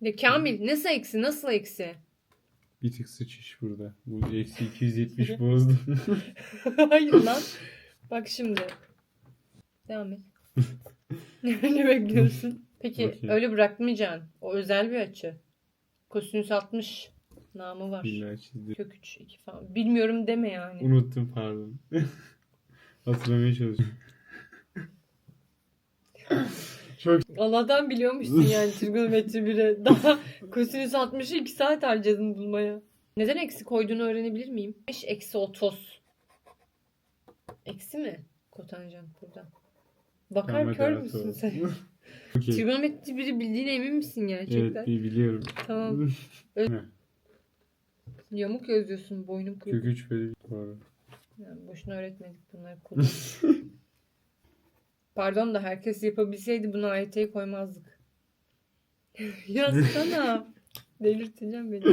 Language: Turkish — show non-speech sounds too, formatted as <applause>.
Ya Kamil nasıl eksi nasıl eksi? Bir tık sıçış burada. Bu eksi <laughs> 270 bozdu. <laughs> Hayır lan. Bak şimdi. Devam et. <laughs> ne bekliyorsun? Peki Bakayım. öyle bırakmayacaksın. O özel bir açı. Kosinüs 60 namı var. Billahi çizdi. Kök 3 2 falan. Bilmiyorum deme yani. Unuttum pardon. Hatırlamaya çalışıyorum. Çok Allah'tan biliyormuşsun yani trigonometri 1'e. <laughs> Daha kosinüs 60'ı 2 saat harcadın bulmaya. Neden eksi koyduğunu öğrenebilir miyim? 5 eksi 30. Eksi mi? Kotanjant burada. Bakar Pembe kör tarafı müsün sen? Okey. Trigonometri 1'i bildiğine emin misin gerçekten? Evet biliyorum. Tamam. <laughs> Ö-? Yamuk yazıyorsun boynum kırık. Kök 3 böyle doğru. Yani boşuna öğretmedik bunları kullan. <laughs> Pardon da herkes yapabilseydi bunu AYT'ye koymazdık. <laughs> Yazsana. <laughs> Delirteceğim beni.